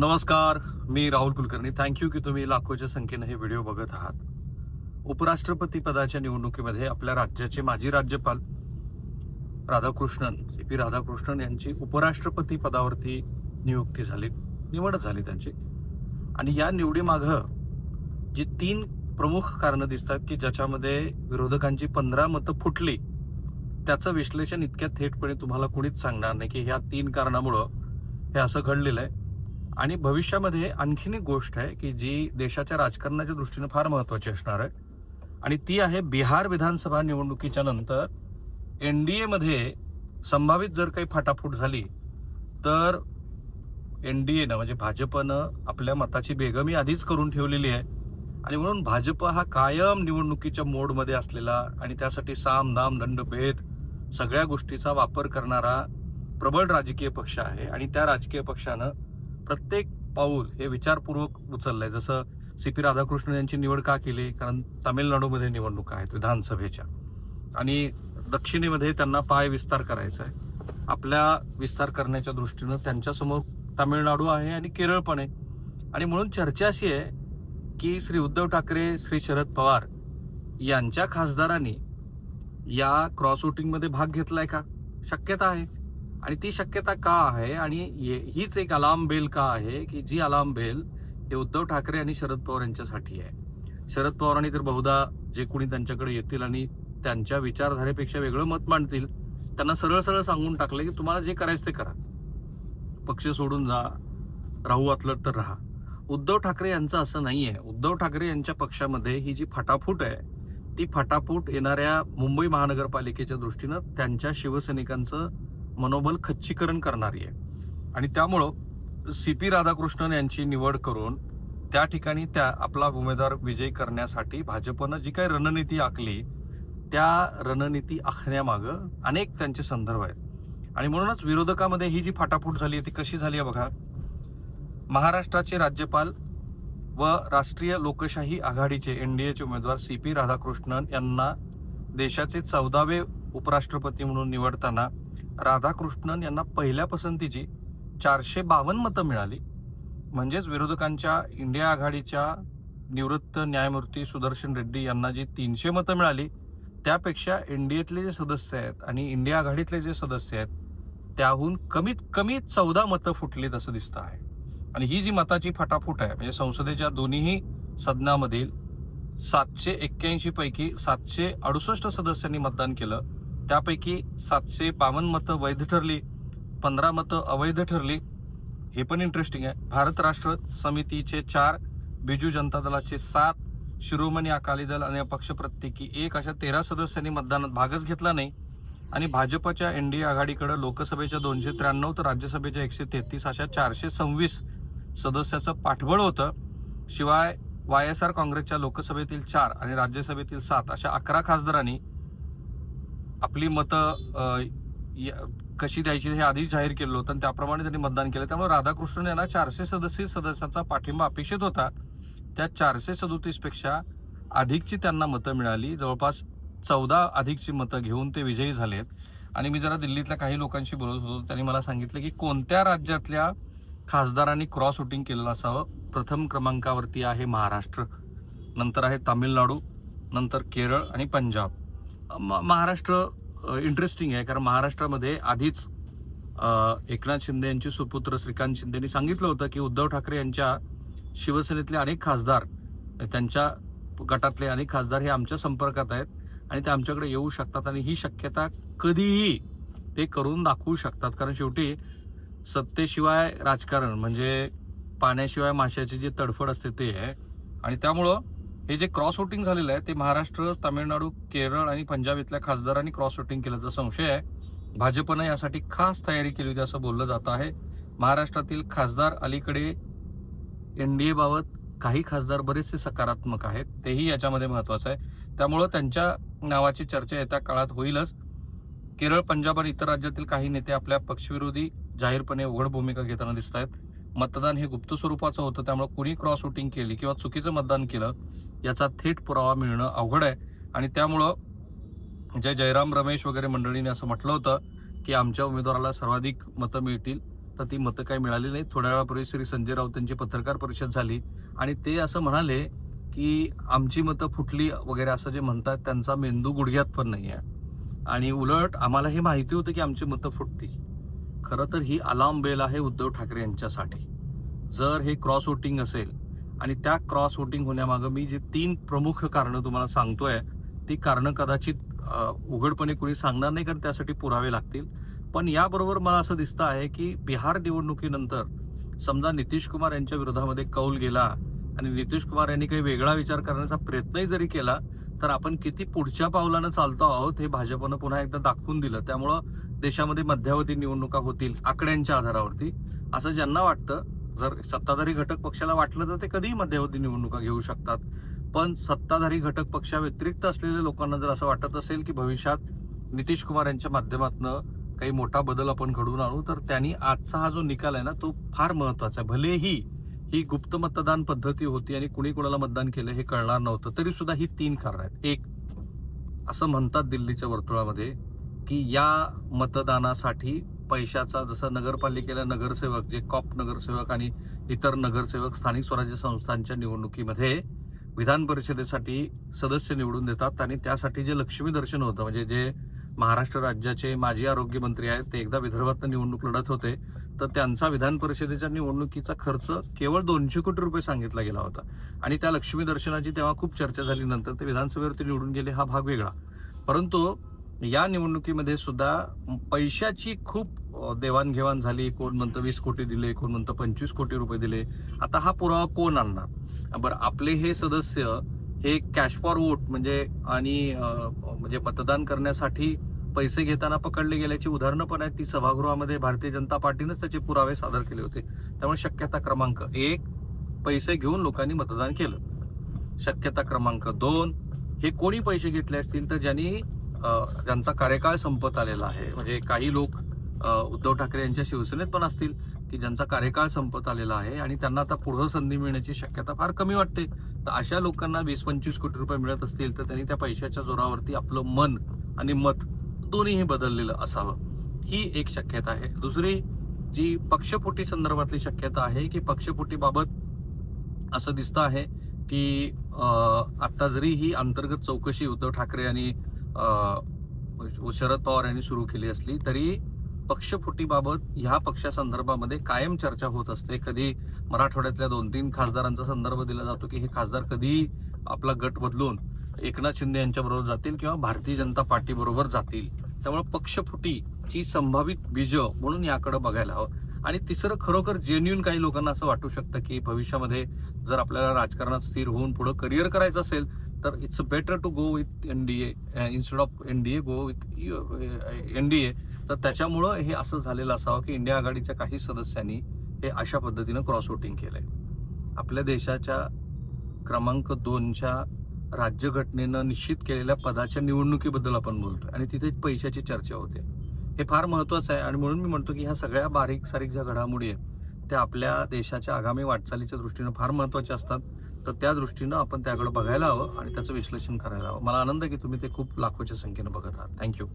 नमस्कार मी राहुल कुलकर्णी. थँक्यू की तुम्ही लाखोच्या संख्येने हे व्हिडिओ बघत आहात. उपराष्ट्रपती पदाच्या निवडणुकीमध्ये आपल्या राज्याचे माजी राज्यपाल राधाकृष्णन सी पी राधाकृष्णन यांची उपराष्ट्रपती पदावरती नियुक्ती झाली निवड झाली त्यांची. आणि या निवडीमागं जी तीन प्रमुख कारणं दिसतात की ज्याच्यामध्ये विरोधकांची पंधरा मतं फुटली त्याचं विश्लेषण इतक्या थेटपणे तुम्हाला कुणीच सांगणार नाही की ह्या तीन कारणामुळं हे असं घडलेलं आहे. आणि भविष्यामध्ये आणखीन एक गोष्ट आहे की जी देशाच्या राजकारणाच्या दृष्टीने फार महत्वाची असणार आहे. आणि ती आहे बिहार विधानसभा निवडणुकीच्या नंतर एन डी एमध्ये संभावित जर काही फाटाफूट झाली तर एन डी एनं म्हणजे भाजपनं आपल्या मताची बेगमी आधीच करून ठेवलेली आहे. आणि म्हणून भाजप हा कायम निवडणुकीच्या मोडमध्ये असलेला आणि त्यासाठी साम दाम दंड भेद सगळ्या गोष्टीचा वापर करणारा प्रबळ राजकीय पक्ष आहे. आणि त्या राजकीय पक्षानं प्रत्येक पाऊल हे विचारपूर्वक उचललंय. जसं सी पी राधाकृष्णन यांची निवड का केली? कारण तामिळनाडूमध्ये निवडणुका आहेत विधानसभेच्या. आणि दक्षिणेमध्ये त्यांना पाय विस्तार करायचा आहे. आपल्या विस्तार करण्याच्या दृष्टीनं त्यांच्यासमोर तामिळनाडू आहे आणि केरळ पण आहे. आणि म्हणून चर्चा अशी आहे की श्री उद्धव ठाकरे श्री शरद पवार यांच्या खासदारांनी या क्रॉस वोटिंगमध्ये भाग घेतलाय का? शक्यता आहे. आणि ती शक्यता का आहे? आणि ये- हीच एक अलार्म बेल का आहे की जी अलार्म बेल हे उद्धव ठाकरे आणि शरद पवार यांच्यासाठी आहे. शरद पवारांनी तर बहुधा जे कोणी त्यांच्याकडे येतील आणि त्यांच्या विचारधारेपेक्षा वेगळं मत मांडतील त्यांना सरळ सरळ सांगून टाकलं की तुम्हाला जे करायचं ते करा. पक्ष सोडून जा राहू वाटलं तर राहा. उद्धव ठाकरे यांचं असं नाही आहे. उद्धव ठाकरे यांच्या पक्षामध्ये ही जी फटाफूट आहे ती फटाफूट येणाऱ्या मुंबई महानगरपालिकेच्या दृष्टीनं त्यांच्या शिवसैनिकांचं मनोबल खच्चीकरण करणारी आहे. आणि त्यामुळं सी पी राधाकृष्णन यांची निवड करून त्या ठिकाणी त्या आपला उमेदवार विजयी करण्यासाठी भाजपनं जी काही रणनीती आखली त्या रणनीती आखण्यामागं अनेक त्यांचे संदर्भ आहेत. आणि म्हणूनच विरोधकामध्ये ही जी फाटाफूट झाली आहे ती कशी झाली आहे बघा. महाराष्ट्राचे राज्यपाल व राष्ट्रीय लोकशाही आघाडीचे एन डी एचे उमेदवार सी पी राधाकृष्णन यांना देशाचे चौदावे उपराष्ट्रपती म्हणून निवडताना राधाकृष्णन यांना पहिल्या पसंतीची चारशे बावन्न मतं मिळाली. म्हणजेच विरोधकांच्या इंडिया आघाडीच्या निवृत्त न्यायमूर्ती सुदर्शन रेड्डी यांना जी तीनशे मतं मिळाली त्यापेक्षा एनडीएतले जे सदस्य आहेत आणि इंडिया आघाडीतले जे सदस्य आहेत त्याहून कमीत कमी चौदा मतं फुटलीत असं दिसतं आहे. आणि ही जी मताची फटाफूट आहे म्हणजे संसदेच्या दोन्हीही सदनामधील सातशे एक्क्याऐंशी पैकी सातशे अडुसष्ट सदस्यांनी मतदान केलं त्यापैकी सातशे बावन्न मतं वैध ठरली पंधरा मतं अवैध ठरली. हे पण इंटरेस्टिंग आहे. भारत राष्ट्र समितीचे चार बिजू जनता दलाचे सात शिरोमणी अकाली दल आणि अपक्ष प्रत्येकी एक अशा तेरा सदस्यांनी मतदानात भागच घेतला नाही. आणि भाजपच्या एन डी आघाडीकडे लोकसभेच्या दोनशे त्र्याण्णव तर राज्यसभेच्या एकशे तेहतीस अशा चारशे सव्वीस सदस्याचं पाठबळ होतं. शिवाय वाय एस आर काँग्रेसच्या लोकसभेतील चार आणि राज्यसभेतील सात अशा अकरा खासदारांनी आपली मतं कशी द्यायची हे आधीच जाहीर केलं होतं आणि त्याप्रमाणे त्यांनी मतदान केलं. त्यामुळे राधाकृष्णन यांना चारशे सदस्य सदस्यांचा पाठिंबा अपेक्षित होता. त्या चारशे सदोतीसपेक्षा अधिकची त्यांना मतं मिळाली. जवळपास चौदा अधिकची मतं घेऊन ते विजयी झालेत. आणि मी जरा दिल्लीतल्या काही लोकांशी बोलत होतो. त्यांनी मला सांगितलं की कोणत्या राज्यातल्या खासदारांनी क्रॉस वोटिंग केलेलं असावं? प्रथम क्रमांकावरती आहे महाराष्ट्र. नंतर आहे तामिळनाडू. नंतर केरळ आणि पंजाब. महाराष्ट्र इंटरेस्टिंग आहे. कारण महाराष्ट्रामध्ये आधीच एकनाथ शिंदे यांचे सुपुत्र श्रीकांत शिंदेनी सांगितलं होतं की उद्धव ठाकरे यांच्या शिवसेनेतले अनेक खासदार त्यांच्या गटातले अनेक खासदार हे आमच्या संपर्कात आहेत आणि ते आमच्याकडे येऊ शकतात आणि ही शक्यता कधीही ते करून दाखवू शकतात. कारण शेवटी सत्तेशिवाय राजकारण म्हणजे पाण्याशिवाय माशाची जी तडफड असते ते आहे. आणि त्यामुळं हे जे क्रॉस वोटिंग झालेलं आहे ते महाराष्ट्र तामिळनाडू केरळ आणि पंजाब इथल्या खासदारांनी क्रॉस वोटिंग केल्याचा संशय आहे भाजपनं यासाठी खास तयारी केली होती असं बोललं जात आहे. महाराष्ट्रातील खासदार अलीकडे एनडीए बाबत काही खासदार बरेचसे सकारात्मक आहेत. तेही याच्यामध्ये महत्वाचं आहे. त्यामुळं त्यांच्या नावाची चर्चा येत्या काळात होईलच. केरळ पंजाब आणि इतर राज्यातील काही नेते आपल्या पक्षविरोधी जाहीरपणे उघड भूमिका घेताना दिसत आहेत मतदान हे गुप्त स्वरूपाचं होतं त्यामुळे कुणी क्रॉस वोटिंग केली किंवा चुकीचं मतदान केलं याचा थेट पुरावा मिळणं अवघड आहे. आणि त्यामुळं जे जयराम रमेश वगैरे मंडळीने असं म्हटलं होतं की आमच्या उमेदवाराला सर्वाधिक मतं मिळतील तर ती मतं काही मिळाली नाही थोड्या वेळापूर्वी श्री संजय राऊत यांची पत्रकार परिषद झाली. आणि ते असं म्हणाले की आमची मतं फुटली वगैरे असं जे म्हणतात त्यांचा मेंदू गुडघ्यात पण नाही आहे आणि उलट आम्हाला हे माहिती होतं की आमची मतं फुटतील. खरं तर ही अलार्म बेल आहे उद्धव ठाकरे यांच्यासाठी. जर हे क्रॉस वोटिंग असेल आणि त्या क्रॉस वोटिंग होण्यामागं मी जे तीन प्रमुख कारणं तुम्हाला सांगतोय ती कारणं कदाचित उघडपणे कोणी सांगणार नाही कारण त्यासाठी पुरावे लागतील. पण याबरोबर मला असं दिसतं आहे की बिहार निवडणुकीनंतर समजा नितीश कुमार यांच्या विरोधामध्ये कौल गेला आणि नितीश कुमार यांनी काही वेगळा विचार करण्याचा प्रयत्नही जरी केला तर आपण किती पुढच्या पावलानं चालतो आहोत हे भाजपनं पुन्हा एकदा दाखवून दिलं. त्यामुळं देशामध्ये मध्यावधी निवडणुका होतील आकड्यांच्या आधारावरती असं ज्यांना वाटतं जर सत्ताधारी घटक पक्षाला वाटलं तर ते कधीही मध्यावधी निवडणुका घेऊ शकतात. पण सत्ताधारी घटक पक्षाव्यतिरिक्त असलेल्या लोकांना जर असं वाटत असेल की भविष्यात नितीश कुमार यांच्या माध्यमातून काही मोठा बदल आपण घडवून आणू तर त्यांनी आजचा हा जो निकाल आहे ना तो फार महत्त्वाचा आहे. भलेही ही गुप्त मतदान पद्धती होती आणि कुणी कुणाला मतदान केलं हे कळणार नव्हतं तरी सुद्धा ही तीन कारण आहेत. एक असं म्हणतात दिल्लीच्या वर्तुळामध्ये की या मतदानासाठी पैशाचा जसं नगरपालिकेला नगरसेवक जे कॉप नगरसेवक आणि इतर नगरसेवक स्थानिक स्वराज्य संस्थांच्या निवडणुकीमध्ये विधान परिषदेसाठी सदस्य निवडून देतात आणि त्यासाठी जे लक्ष्मी दर्शन होतं म्हणजे जे महाराष्ट्र राज्याचे माजी आरोग्यमंत्री आहेत ते एकदा विदर्भात निवडणूक लढत होते तर त्यांचा विधान परिषदेच्या निवडणुकीचा खर्च केवळ दोनशे कोटी रुपये सांगितला गेला होता. आणि त्या लक्ष्मी दर्शनाची तेव्हा खूप चर्चा झाली नंतर ते विधानसभेवरती निवडून गेले हा भाग वेगळा. परंतु या निवडणुकीमध्ये सुद्धा पैशाची खूप देवाणघेवाण झाली. कोण म्हणतं वीस कोटी दिले कोण म्हणतं पंचवीस कोटी रुपये दिले. आता हा पुरावा कोण आणणार? बरं आपले हे सदस्य हे कॅश फॉर वोट म्हणजे आणि म्हणजे मतदान करण्यासाठी पैसे घेताना पकडले गेल्याची उदाहरणं पण आहेत. ती सभागृहामध्ये भारतीय जनता पार्टीनंच त्याचे पुरावे सादर केले होते. त्यामुळे शक्यता क्रमांक एक पैसे घेऊन लोकांनी मतदान केलं. शक्यता क्रमांक दोन हे कोणी पैसे घेतले असतील? तर ज्यांनी ज्यांचा कार्यकाळ संपत आलेला आहे म्हणजे काही लोक उद्धव ठाकरे यांच्या शिवसेनेत पण असतील की ज्यांचा कार्यकाळ संपत आलेला आहे आणि त्यांना आता पुढं संधी मिळण्याची शक्यता फार कमी वाटते. तर अशा लोकांना वीस पंचवीस कोटी रुपये मिळत असतील तर त्यांनी त्या पैशाच्या जोरावरती आपलं मन आणि मत दोन्हीही बदललेलं असावं. ही एक शक्यता आहे. दुसरी जी पक्षफुटी संदर्भातली शक्यता आहे की पक्षफुटीबाबत असं दिसतं आहे की आत्ता जरी ही अंतर्गत चौकशी उद्धव ठाकरे आणि शरद पवार यांनी सुरू केली असली तरी पक्षफुटीबाबत ह्या पक्षासंदर्भामध्ये कायम चर्चा होत असते. कधी मराठवाड्यातल्या दोन तीन खासदारांचा संदर्भ दिला जातो की हे खासदार कधी आपला गट बदलून एकनाथ शिंदे यांच्याबरोबर जातील किंवा भारतीय जनता पार्टी बरोबर जातील. त्यामुळे पक्षफुटीची संभावित बीज म्हणून याकडे बघायला हवं. आणि तिसरं खरोखर जेन्युन काही लोकांना असं वाटू शकतं की भविष्यामध्ये जर आपल्याला राजकारणात स्थिर होऊन पुढे करिअर करायचं असेल तर it's better to go with NDA instead of NDA go with NDA तर त्याच्यामुळं हे असं झालेलं असावं की इंडिया आघाडीच्या काही सदस्यांनी हे अशा पद्धतीनं क्रॉस वोटिंग केलंय. आपल्या देशाच्या क्रमांक दोनच्या राज्यघटनेनं निश्चित केलेल्या पदाच्या निवडणुकीबद्दल आपण बोलतो आणि तिथे पैशाची चर्चा होते. हे फार महत्वाचं आहे. आणि म्हणून मी म्हणतो की ह्या सगळ्या बारीक सारीक ज्या घडामोडी आहेत त्या आपल्या देशाच्या आगामी वाटचालीच्या दृष्टीनं फार महत्त्वाच्या असतात. तर त्या दृष्टीनं आपण त्याकडे बघायला हवं आणि त्याचं विश्लेषण करायला हवं. मला आनंद आहे की तुम्ही ते खूप लाखोच्या संख्येनं बघत आहात. थँक्यू